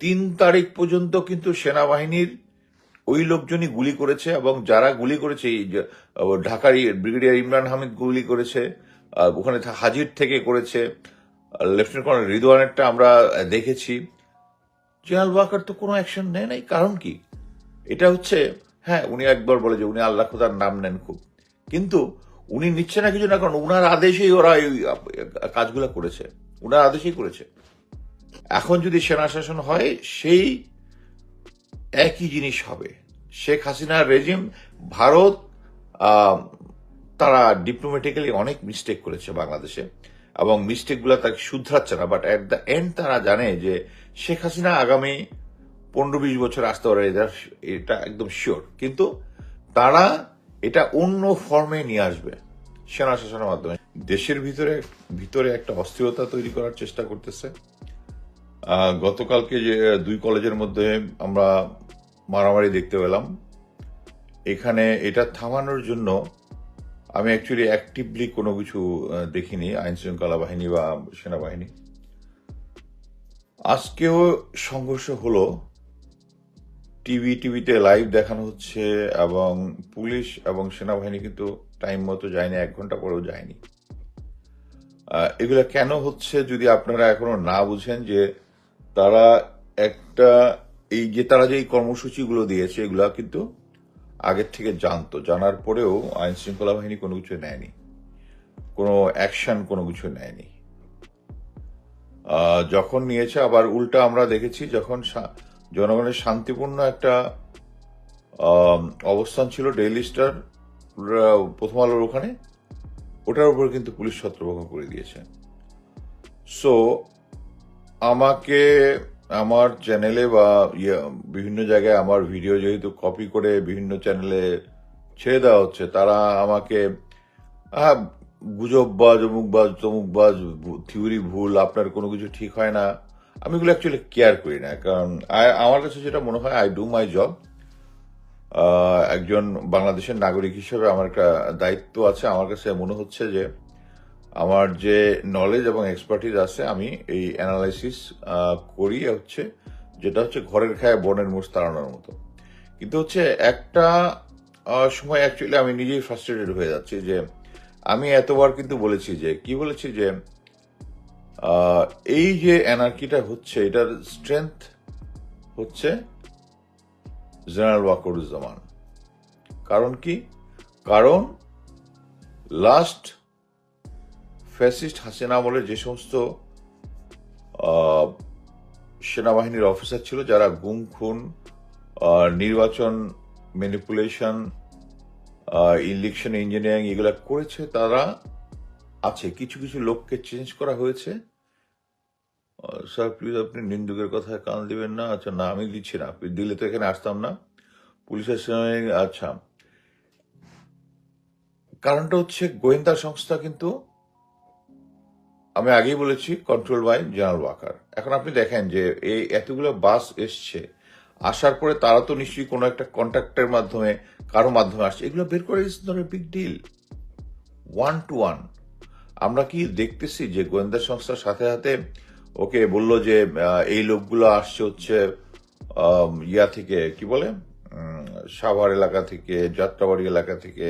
তিন তারিখ পর্যন্ত কিন্তু সেনাবাহিনীর ওই লোকজনই গুলি করেছে এবং যারা গুলি করেছে ঢাকার ব্রিগেডিয়ার ইমরান হামিদ গুলি করেছে ওখানে হাজির থেকে করেছে লেফটেন্যান্ট কর্নেল রিদওয়ানেরটা আমরা দেখেছি। জেনারেল ওয়াকার তো কোনো অ্যাকশন নেয় নাই, কারণ কি? এটা হচ্ছে হ্যাঁ উনি একবার বলে যে উনি আল্লাহ খোদার নাম নেন খুব। কিন্তু উনি নিচ্ছে না কিছু না, কারণ উনার আদেশেই ওরা এই কাজগুলো করেছে। উনার আদেশেই করেছে। এখন যদি সেনা শাসন হয়, সেই একই জিনিস হবে। শেখ হাসিনার রেজিম ভারত তারা ডিপ্লোম্যাটিক্যালি অনেক মিস্টেক করেছে বাংলাদেশে এবং মিস্টেকগুলো তাকে শুধরাচ্ছে না। বাট অ্যাট দ্য এন্ড তারা জানে যে শেখ হাসিনা আগামী পনেরো বিশ বছর আসতে পারে এটা একদম শিওর কিন্তু তারা এটা অন্য ফর্মে নিয়ে আসবে সেনা শাসনের মাধ্যমে। দেশের ভিতরে ভিতরে একটা অস্থিরতা তৈরি করার চেষ্টা করতেছে। গতকালকে যে দুই কলেজের মধ্যে আমরা মারামারি দেখতে পেলাম। এখানে এটা থামানোর জন্য আমি অ্যাকচুয়ালি অ্যাক্টিভলি কোনো কিছু দেখিনি আইন শৃঙ্খলা বাহিনী বা সেনাবাহিনী। আজকেও সংঘর্ষ হলো। টিভি, টিভিতে লাইভ দেখানো হচ্ছে এবং পুলিশ এবং সেনাবাহিনী কিন্তু টাইম মতো যায়নি, এক ঘণ্টা পরেও যায়নি। এগুলা কেন হচ্ছে যদি আপনারা এখনও না বুঝেন যে তারা একটা, এই যে তারা যে এই কর্মসূচিগুলো দিয়েছে, এগুলা কিন্তু আগের থেকে জানতো। জানার পরেও আইন শৃঙ্খলা বাহিনী কোনো কিছু নেয়নি। কোনো অ্যাকশন কোনো কিছু নেয়নি। যখন নিয়েছে, আবার উল্টা আমরা দেখেছি, যখন জনগণের শান্তিপূর্ণ একটা অবস্থান ছিল ডেইলি স্টার প্রথম আলোর ওখানে, ওটার উপর কিন্তু পুলিশ ছত্রভঙ্গ করে দিয়েছে। সো আমাকে আমার চ্যানেলে বা ইয়ে, বিভিন্ন জায়গায় আমার ভিডিও যেহেতু কপি করে বিভিন্ন চ্যানেলে ছেড়ে দেওয়া হচ্ছে তারা আমাকে হ্যাঁ গুজববাজ অমুকবাজ তমুকবাজ থিওরি ভুল আপনার কোনো কিছু ঠিক হয় না। আমি এগুলো অ্যাকচুয়ালি কেয়ার করি না কারণ আমার কাছে যেটা মনে হয় আই ডু মাই জব একজন বাংলাদেশের নাগরিক হিসেবে আমার একটা দায়িত্ব আছে। আমার কাছে মনে হচ্ছে যে আমার যে নলেজ এবং এক্সপার্টিস আছে, আমি এই অ্যানালাইসিস করি হচ্ছে, যেটা হচ্ছে ঘরের খায় বনের মোষ তাড়ানোর মতো। কিন্তু হচ্ছে একটা সময় অ্যাকচুয়ালি আমি নিজেই ফ্রাস্ট্রেটেড হয়ে যাচ্ছি যে, আমি এতবার কিন্তু বলেছি যে, কি বলেছি যে এই যে অ্যানার্কিটা হচ্ছে, এটার স্ট্রেংথ হচ্ছে জেনারেল ওয়াকরুজ্জামান। কারণ কি? কারণ লাস্ট ফ্যাসিস্ট হাসিনা আমলের যে সমস্ত সেনাবাহিনীর অফিসার ছিল যারা গুম, খুন নির্বাচন ম্যানিপুলেশন ইলেকশন ইঞ্জিনিয়ারিং এগুলো করেছে, তারা আছে। কিছু কিছু লোককে চেঞ্জ করা হয়েছে। স্যার প্লিজ আপনি নিন্দুকের কথায় কান দিবেন না। আচ্ছা না, আমি দিচ্ছি না। দিলে তো এখানে আসতাম না। পুলিশের সঙ্গে আচ্ছা। কারণটা হচ্ছে গোয়েন্দা সংস্থা কিন্তু আমি আগেই বলেছি কন্ট্রোল বাই জেনারেল ওয়াকার এখন আপনি দেখেন যে এই এতগুলো বাস এসছে, আসার পরে তারা তো নিশ্চয়ই কোনো একটা কন্ট্রাক্টের মাধ্যমে, কারও মাধ্যমে আসছে। এগুলো বের করে not big deal one two one আমরা কি দেখতেছি যে গোয়েন্দা সংস্থার সাথে সাথে ওকে বলল যে এই লোকগুলো আসছে হচ্ছে ইয়া থেকে, কি বলে? সাভার এলাকা থেকে, যাত্রাবাড়ি এলাকা থেকে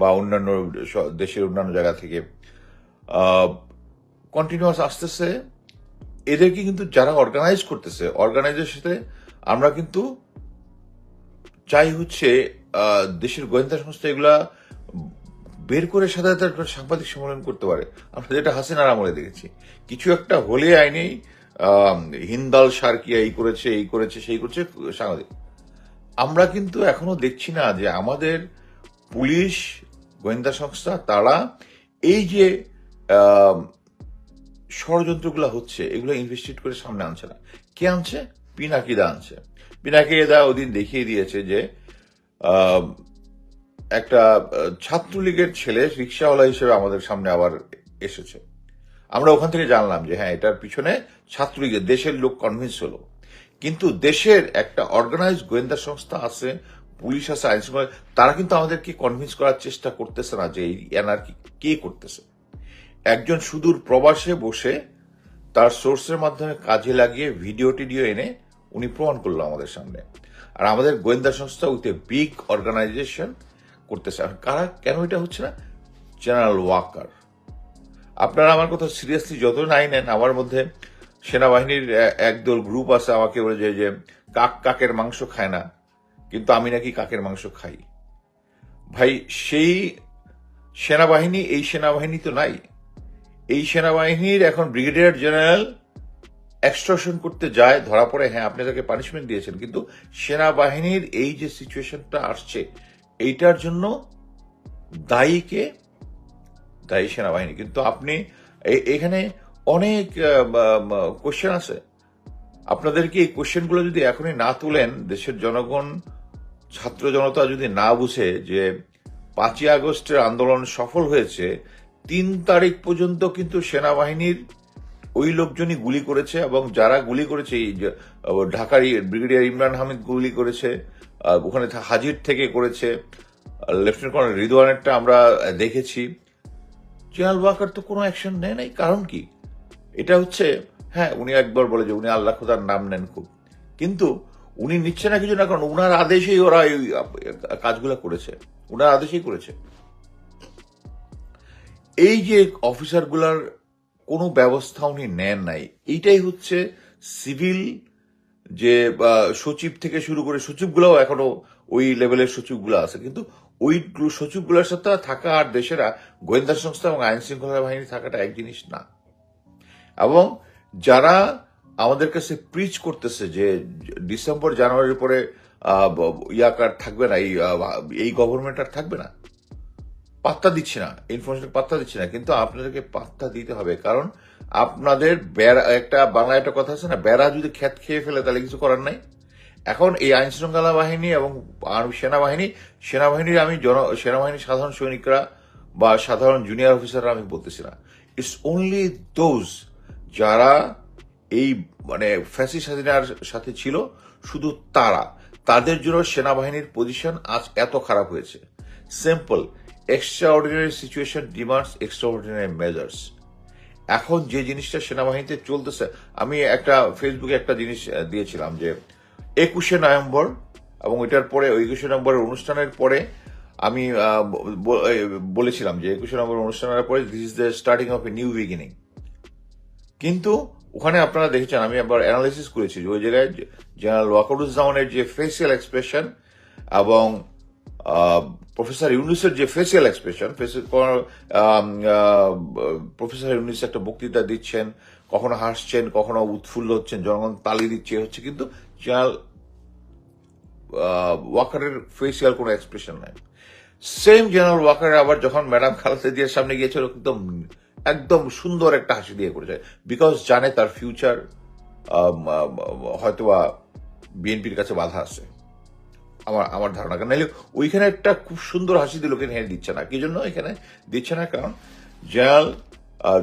বা অন্যান্য দেশের অন্যান্য জায়গা থেকে। কন্টিনিউয়াস আসতেছে, এদেরকে কিন্তু যারা অর্গানাইজ করতেছে অর্গানাইজের সাথে আমরা কিন্তু চাই হচ্ছে দেশের গোয়েন্দা সংস্থা এগুলা বের করে সাথে সাথে সাংবাদিক সম্মেলন করতে পারে। আমরা যেটা হাসিনার আমলে দেখেছি। কিছু একটা হলে আইনেই হিন্দাল সার্কিয়া এই করেছে এই করেছে, সেই করেছে সাংবাদিক। আমরা কিন্তু এখনও দেখছি না যে আমাদের পুলিশ, গোয়েন্দা সংস্থা, তারা এই যে ষড়যন্ত্রগুলো হচ্ছে, এগুলো ইনভেস্টিগেট করে সামনে আনছে না। কে আনছে? পিনাকিদা আনছে। পিনাকিদা ওদিন দেখিয়ে দিয়েছে যে একটা ছাত্রলীগের ছেলে রিক্সাওয়ালা হিসেবে আমাদের সামনে আবার এসেছে। আমরা ওখান থেকে জানলাম যে হ্যাঁ এটার পিছনে ছাত্রলীগের, দেশের লোক কনভিন্স হলো। কিন্তু দেশের একটা অর্গানাইজ গোয়েন্দা সংস্থা আছে, পুলিশ আছে আইন শৃঙ্খলা তারা কিন্তু আমাদেরকে কনভিন্স করার চেষ্টা করতেছে না যে এই এনআরকি কে করতেছে। একজন সুদূর প্রবাসে বসে তার সোর্সের মাধ্যমে কাজে লাগিয়ে ভিডিও টিডিও এনে উনি প্রমাণ করল আমাদের সামনে। আর আমাদের গোয়েন্দা সংস্থা উইথ এ বিগ অর্গানাইজেশন করতেছে। কারা? কেন এটা হচ্ছে না? জেনারেল ওয়াকার আপনারা আমার কথা সিরিয়াসলি যত নাই নেন, আমার মধ্যে সেনাবাহিনীর একদল গ্রুপ আছে, আমাকে বলে যে যে কাক কাকের মাংস খায় না, কিন্তু আমি নাকি কাকের মাংস খাই। ভাই, সেই সেনাবাহিনী, এই সেনাবাহিনী তো নাই। এই সেনাবাহিনীর এখন ব্রিগেডিয়ার জেনারেল এক্সট্রশন করতে যায়, ধরা পড়ে হ্যাঁ আপনি তাকে পানিশমেন্ট দিয়েছেন, কিন্তু সেনাবাহিনীর এই যে সিচুয়েশনটা আসছে, এইটার জন্য দায়ীকে, দায়ী সেনাবাহিনী, কিন্তু আপনি এখানে অনেক কোশ্চেন আছে। আপনাদেরকে এই কোশ্চেনগুলো যদি এখনই না তুলেন, দেশের জনগণ, ছাত্র জনতা যদি না বুঝে যে পাঁচই আগস্টের আন্দোলন সফল হয়েছে তিন তারিখ পর্যন্ত কিন্তু সেনাবাহিনীর ওই লোকজনই গুলি করেছে এবং যারা গুলি করেছে ঢাকার ব্রিগেডিয়ার ইমরান হামিদ গুলি করেছে ওখানে হাজির থেকে করেছে লেফটেন্যান্ট কর্নেল রিদওয়ানেরটা আমরা দেখেছি। জেনারেল ওয়াকার তো কোনো অ্যাকশন নেয় নাই, কারণ কি? এটা হচ্ছে হ্যাঁ উনি একবার বলে যে উনি আল্লাহ খোদার নাম নেন খুব। কিন্তু উনি নিচ্ছে না কিছু না, কারণ উনার আদেশেই ওরা এই কাজগুলো করেছে। উনার আদেশেই করেছে। এই যে অফিসারগুলার কোনো ব্যবস্থা উনি নেন নাই, এইটাই হচ্ছে সিভিল যে সচিব থেকে শুরু করে সচিবগুলোও এখনও ওই লেভেলের সচিবগুলো আছে। কিন্তু ওই সচিবগুলোর সাথে থাকা আর দেশেরা গোয়েন্দা সংস্থা এবং আইন শৃঙ্খলা বাহিনী থাকাটা এক জিনিস না। এবং যারা আমাদের কাছে প্রিচ করতেছে যে, ডিসেম্বর জানুয়ারির পরে ইয়াকার থাকবে না, এই গভর্নমেন্ট আর থাকবে না পাত্তা দিচ্ছে না ইনফরমেশন পাত্তা দিচ্ছে না, কিন্তু আপনাদেরকে পাত্তা দিতে হবে। কারণ আপনাদের বেড়া, একটা বাংলা একটা কথা আছে না, বেড়া যদি খেত খেয়ে ফেলে তাহলে কিছু করার নাই। এখন এই আইন শৃঙ্খলা বাহিনী এবং সেনাবাহিনী, সেনাবাহিনীর আমি জন, সেনাবাহিনীর সাধারণ সৈনিকরা বা সাধারণ জুনিয়র অফিসাররা আমি বলতেছি না। ইটস অনলি দোজ যারা এই মানে ফ্যাসি হাসিনার সাথে ছিল, শুধু তারা। তাদের জন্য সেনাবাহিনীর পজিশন আজ এত খারাপ হয়েছে। Simple extraordinary situation demands extraordinary measures এখন যে জিনিসটা সেনাবাহিনীতে চলতেছে, আমি একটা ফেসবুকে একটা জিনিস দিয়েছিলাম যে একুশে নভেম্বর এবং এটার পরে ওই একুশে নভেম্বরের অনুষ্ঠানের পরে আমি বলেছিলাম যে একুশে নভেম্বর অনুষ্ঠানের পরে this is the starting of a new beginning কিন্তু ওখানে আপনারা দেখেছেন, আমি আবার অ্যানালাইসিস করেছি যে ওই জায়গায় জেনারেল ওয়াকারুজ্জামানের যে ফেসিয়াল এক্সপ্রেশন এবং প্রফেসর ইউনুসের যে ফেসিয়াল এক্সপ্রেশন প্রফেসর ইউনুস একটা বক্তৃতা দিচ্ছেন, কখনো হাসছেন, কখনো উৎফুল্ল হচ্ছেন, জনগণ তালি দিচ্ছে হচ্ছে কিন্তু জেনারেল ওয়াকারের ফেসিয়াল কোনো এক্সপ্রেশন নাই। সেম জেনারেল ওয়াকার আবার যখন ম্যাডাম খালেদা জিয়ার সামনে গিয়েছিল, একদম একদম সুন্দর একটা হাসি দিয়ে করেছে। বিকজ জানে তার ফিউচার হয়তোবা বিএনপির কাছে বাধা আছে। আমার আমার ধারণা। কারণ নাহলে ওইখানে একটা খুব সুন্দর হাসি কিন্তু এখানে দিচ্ছে না। কি জন্য এখানে দিচ্ছে না? কারণ জেনারেল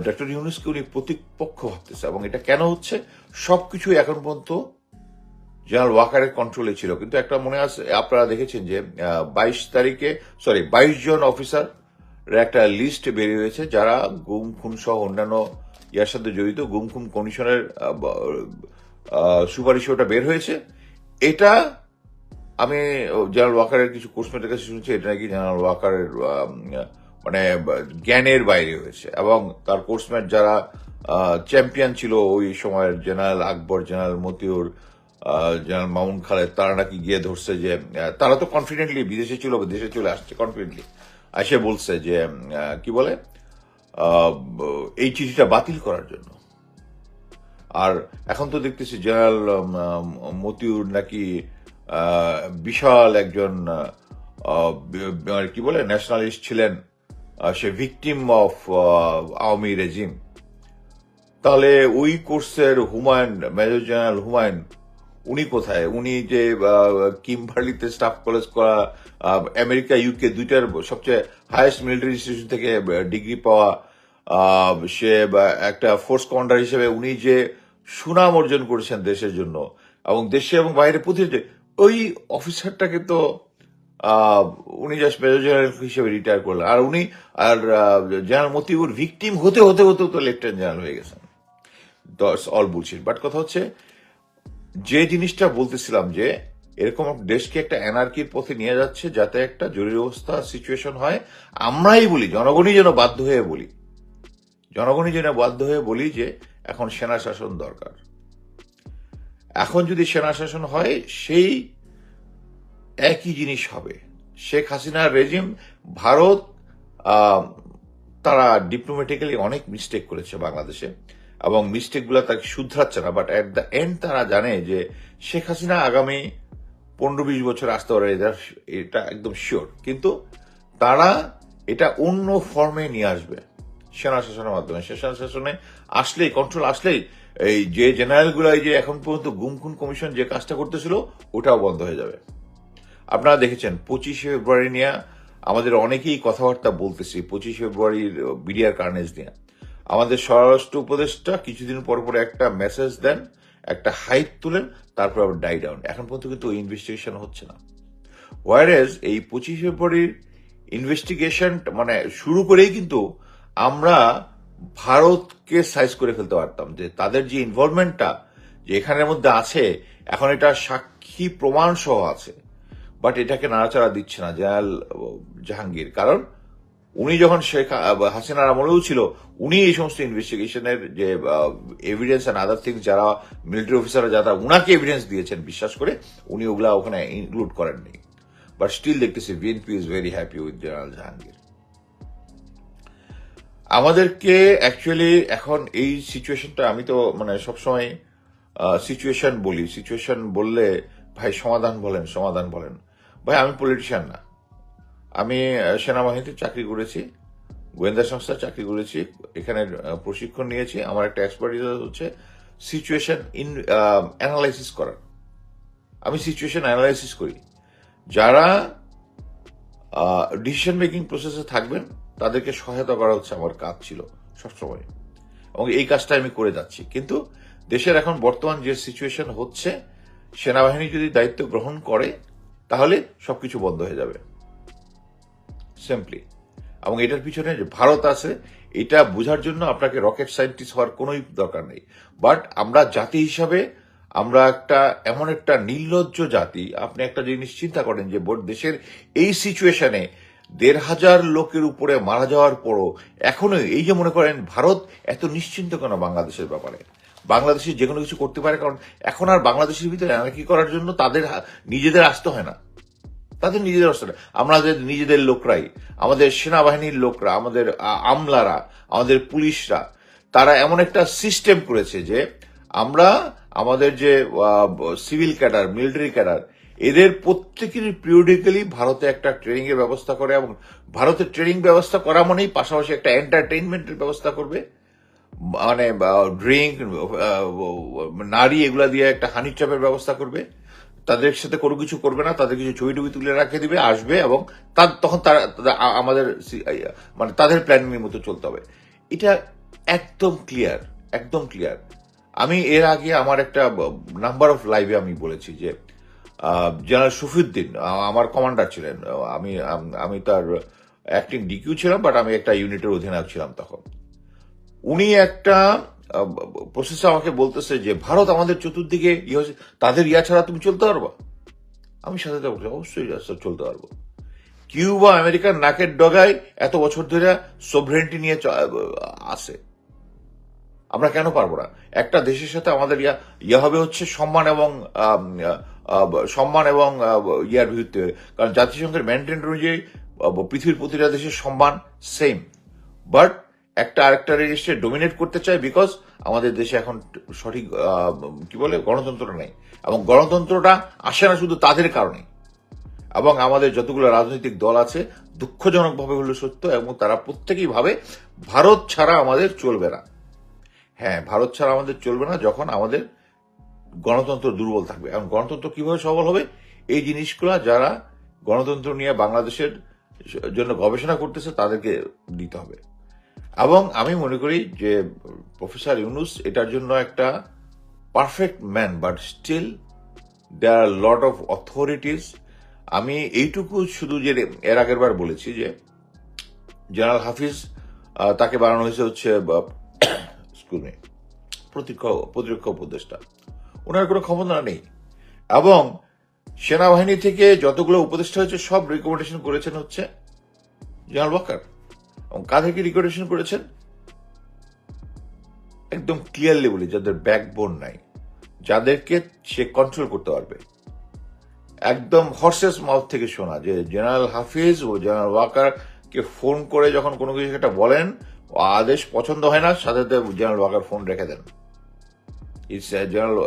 ডক্টর ইউনুসকে উনি প্রতিপক্ষ ভাবতেছে এবং এটা কেন হচ্ছে? সবকিছু এখন পর্যন্ত জেনারেল ওয়াকারের কন্ট্রোলে ছিল। কিন্তু একটা মনে আছে, আপনারা দেখেছেন যে বাইশ তারিখে সরি বাইশ জন অফিসার একটা লিস্ট বেরিয়ে হয়েছে যারা গুম, খুন সহ অন্যান্য ইয়ার সাথে জড়িত গুম, খুন কমিশনের সুপারিশে ওটা বের হয়েছে। এটা আমি জেনারেল ওয়াকারের কিছু কোর্সমেটের কাছে শুনছি, এটা নাকি জেনারেল ওয়াকারের মানে জ্ঞানের বাইরে হয়েছে। এবং তার কোর্সমেট যারা চ্যাম্পিয়ন ছিল ওই সময়ের general Akbar general Motiur general Mamun Khaled, তারা নাকি গিয়ে ধরছে যে তারা তো কনফিডেন্টলি বিদেশে ছিল দেশে চলে আসছে কনফিডেন্টলি এসে বলছে যে কি বলে? এই চিঠিটা বাতিল করার জন্য। আর এখন তো দেখতেছি জেনারেল মতিউর নাকি বিশাল একজন কি বলে ন্যাশনালিস্ট ছিলেন সে ভিকটিম অফ আওয়ামী রেজিম তাহলে ওই কোর্সের হুমায়ুন, মেজর জেনারেল হুমায়ুন, উনি কোথায়? উনি যে কিমবার্লিতে স্টাফ কলেজ করা আমেরিকা ইউকে দুইটার সবচেয়ে হায়েস্ট মিলিটারি ইনস্টিটিউশন থেকে ডিগ্রি পাওয়া সে একটা ফোর্স কমান্ডার হিসেবে উনি যে সুনাম অর্জন করেছেন দেশের জন্য, এবং দেশে এবং বাইরে প্রতিটি ওই অফিসারটাকে তো উনি জাস্ট মেজর জেনারেল হিসেবে রিটায়ার করলেন। আর উনি, আর জেনারেল মতিউর ভিকটিম হতে হতে হতে তো লেফটেন্যান্ট জেনারেল হয়ে গেছেন। অল বুলশিট বাট কথা হচ্ছে, যে জিনিসটা বলতেছিলাম যে, এরকম দেশকে একটা এনার্কির পথে নিয়ে যাচ্ছে যাতে একটা জরুরি অবস্থা সিচুয়েশন হয়, আমরাই বলি, জনগণই যেন বাধ্য হয়ে বলি। জনগণই যেন বাধ্য হয়ে বলি যে, এখন সেনা শাসন দরকার। এখন যদি সেনা শাসন হয়, সেই একই জিনিস হবে। শেখ হাসিনার রেজিম, ভারত তারা ডিপ্লোম্যাটিক্যালি অনেক মিস্টেক করেছে বাংলাদেশে এবং মিস্টেকগুলো তাকে শুধরাচ্ছে না বাট অ্যাট দ্য এন্ড তারা জানে যে শেখ হাসিনা আগামী পনেরো বিশ বছর আসতে পারে এটা- একদম শিওর কিন্তু তারা এটা অন্য ফর্মে নিয়ে আসবে, সেনা শাসনের মাধ্যমে। সেনা শাসনে আসলেই কন্ট্রোল আসলেই এই যে জেনারেল গুলাই যে এখন পর্যন্ত গুমখুন কমিশন যে কাজটা করতেছিল, ওটাও বন্ধ হয়ে যাবে। আপনারা দেখেছেন, পঁচিশে ফেব্রুয়ারি নিয়ে আমাদের অনেকেই কথাবার্তা বলতেছি, পঁচিশে ফেব্রুয়ারির বিডিআর কার্নেজ নিয়ে। আমাদের স্বরাষ্ট্র উপদেষ্টা কিছুদিন পর পর একটা মেসেজ দেন, একটা হাইপ তুলেন, তারপর আবার ডাই ডাউন এখন পর্যন্ত কিন্তু ওই ইনভেস্টিগেশন হচ্ছে না। ওয়ারেজ এই পঁচিশ ফেব্রুয়ারির ইনভেস্টিগেশন মানে শুরু করেই কিন্তু আমরা ভারতকে সাইজ করে ফেলতে পারতাম। যে তাদের যে ইনভলভমেন্টটা যে এখানের মধ্যে আছে, এখন এটা সাক্ষী প্রমাণ সহ আছে। বাট এটাকে নাড়াচাড়া দিচ্ছে না জেনারেল জাহাঙ্গীর। কারণ উনি যখন শেখ হাসিনার আমলেও ছিল, উনি এই সমস্ত ইনভেস্টিগেশনের যে এভিডেন্স অ্যান্ড আদার থিংস যারা মিলিটারি অফিসাররা যারা উনাকে এভিডেন্স দিয়েছেন, বিশ্বাস করে, উনি ওগুলা ওখানে ইনক্লুড করেননি। বাট স্টিল দেখতেছি BNP is very happy with general Jahangir. আমাদেরকে অ্যাকচুয়ালি এখন এই সিচুয়েশনটা আমি তো মানে সবসময় সিচুয়েশন বলি। সিচুয়েশন বললে ভাই সমাধান বলেন সমাধান বলেন। ভাই আমি পলিটিশিয়ান না। আমি সেনাবাহিনীতে চাকরি করেছি, গোয়েন্দা সংস্থায় চাকরি করেছি, এখানে প্রশিক্ষণ নিয়েছি। আমার একটা এক্সপার্টিস হচ্ছে সিচুয়েশন ইন অ্যানালাইসিস করার। আমি সিচুয়েশন অ্যানালাইসিস করি। যারা ডিসিশন মেকিং প্রসেসে থাকবেন তাদেরকে সহায়তা করা হচ্ছে আমার কাজ ছিল সবসময়। এবং এই কাজটা আমি করে যাচ্ছি। কিন্তু দেশের এখন বর্তমান যে সিচুয়েশন হচ্ছে, সেনাবাহিনী যদি দায়িত্ব গ্রহণ করে, তাহলে সবকিছু বন্ধ হয়ে যাবে। সিম্পলি এবং এটার পিছনে যে ভারত আছে, এটা বোঝার জন্য আপনাকে রকেট সায়েন্টিস্ট হওয়ার কোনো দরকার নেই। বাট আমরা জাতি হিসাবে, আমরা একটা এমন একটা নির্লজ্জ জাতি, আপনি একটা জিনিস চিন্তা করেন যে দেশের এই সিচুয়েশনে দেড় হাজার লোকের উপরে মারা যাওয়ার পরও এখনও এই যে মনে করেন ভারত এত নিশ্চিন্ত কেন বাংলাদেশের ব্যাপারে? বাংলাদেশে যে কোনো কিছু করতে পারে, কারণ এখন আর বাংলাদেশের ভিতরে এনাকি করার জন্য তাদের নিজেদের আসতে হয় না। তাদের নিজেদের অবস্থা আমাদের নিজেদের লোকরাই, আমাদের সেনাবাহিনীর লোকরা, আমাদের আমলারা, আমাদের পুলিশরা, তারা এমন একটা সিস্টেম করেছে যে আমরা আমাদের যে সিভিল ক্যাডার, মিলিটারি ক্যাডার এদের প্রত্যেকেরই পিরিয়ডিক্যালি ভারতে একটা ট্রেনিং এর ব্যবস্থা করে এবং ভারতের ট্রেনিং ব্যবস্থা করা মানেই পাশাপাশি একটা এন্টারটেইনমেন্টের ব্যবস্থা করবে। মানে ড্রিঙ্ক নারী এগুলা দিয়ে একটা হানি ট্র্যাপের ব্যবস্থা করবে। তাদের সাথে কোনো কিছু করবে না, তাদের কিছু ছবি টবি তুলে রাখে দিবে, আসবে এবং তার, তখন তারা আমাদের মানে তাদের প্ল্যানিং মতো চলতে হবে। এটা একদম ক্লিয়ার একদম ক্লিয়ার আমি এর আগে আমার একটা নাম্বার অফ লাইভে আমি বলেছি যে জেনারেল শফিউদ্দিন আমার কমান্ডার ছিলেন। আমি আমি তার অ্যাক্টিং ডিকিউ ছিলাম বাট আমি একটা ইউনিটের অধিনায়ক ছিলাম তখন। উনি একটা প্রসেসে আমাকে বলতেছে যে, ভারত আমাদের চতুর্দিকে ইয়ে হচ্ছে তাদের ইয়া ছাড়া তুমি চলতে পারবা? আমি সাথে বলছি, অবশ্যই চলতে পারব। কিউবা আমেরিকার নাকের ডগায় এত বছর ধরে সোভরেন্টি নিয়ে আসে আমরা কেন পারব না? একটা দেশের সাথে আমাদের ইয়া ইয়া হবে হচ্ছে সম্মান এবং সম্মান এবং ইয়ার ভিত্তিতে কারণ জাতিসংঘের ম্যান্ডেট অনুযায়ী পৃথিবীর প্রতিটা দেশের সম্মান সেম বাট একটা আরেকটা রেজিস্ট্রে ডোমিনেট করতে চায় বিকজ আমাদের দেশে এখন সঠিক কি বলে, গণতন্ত্র নেই। এবং গণতন্ত্রটা আসে না শুধু তাদের কারণে। এবং আমাদের যতগুলো রাজনৈতিক দল আছে, দুঃখজনকভাবে হলো সত্য এবং তারা প্রত্যেকেই ভাবে ভারত ছাড়া আমাদের চলবে না। হ্যাঁ ভারত ছাড়া আমাদের চলবে না যখন আমাদের গণতন্ত্র দুর্বল থাকবে। এবং গণতন্ত্র কীভাবে সবল হবে? এই জিনিসগুলো যারা গণতন্ত্র নিয়ে বাংলাদেশের জন্য গবেষণা করতেছে, তাদেরকে দিতে হবে। এবং আমি মনে করি যে প্রফেসর ইউনুস এটার জন্য একটা perfect man but still there are lot of authorities আমি এইটুকু শুধু যে এর আগের বার বলেছি যে জেনারেল হাফিজ তাকে বানানো হয়েছে হচ্ছে প্রতিরক্ষা উপদেষ্টা। ওনার কোনো ক্ষমতা নেই। এবং সেনাবাহিনী থেকে যতগুলো উপদেষ্টা হয়েছে, সব রিকমেন্ডেশন করেছেন হচ্ছে জেনারেল ওয়াকার এবং কাদেরকে রিকমেন্ডেশন করেছেন? একদম ক্লিয়ারলি বলি, যাদের ব্যাকবোন নাই, যাদেরকে সে কন্ট্রোল করতে পারবে। একদম হর্সেস মাউথ থেকে শোনা যে জেনারেল হাফিজ ও জেনারেল ওয়াকার কে ফোন করে যখন কোনো কিছু একটা বলেন আদেশ পছন্দ হয় না, সাথে জেনারেল ওয়াকার ফোন রেখে দেন। It's general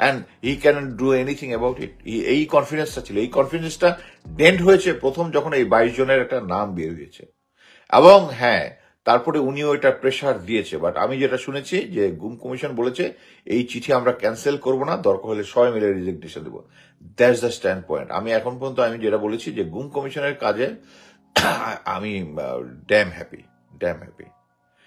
and he can do anything about it এই কনফিডেন্সটা ছিল। এই কনফিডেন্সটা ডেন্ট হয়েছে প্রথম যখন এই বাইশ জনের একটা নাম বের হয়েছে। এবং হ্যাঁ তারপরে উনিও এটা প্রেশার দিয়েছে। বাট আমি যেটা শুনেছি যে গুম কমিশন বলেছে, এই চিঠি আমরা ক্যান্সেল করব না, দরকার হলে সবাই মিলে রিজেকটেশন দেবো। দ্যাটস দ্য স্ট্যান্ড পয়েন্ট আমি এখন পর্যন্ত আমি যেটা বলেছি যে গুম কমিশনের কাজে আমি ড্যাম হ্যাপি ড্যাম হ্যাপি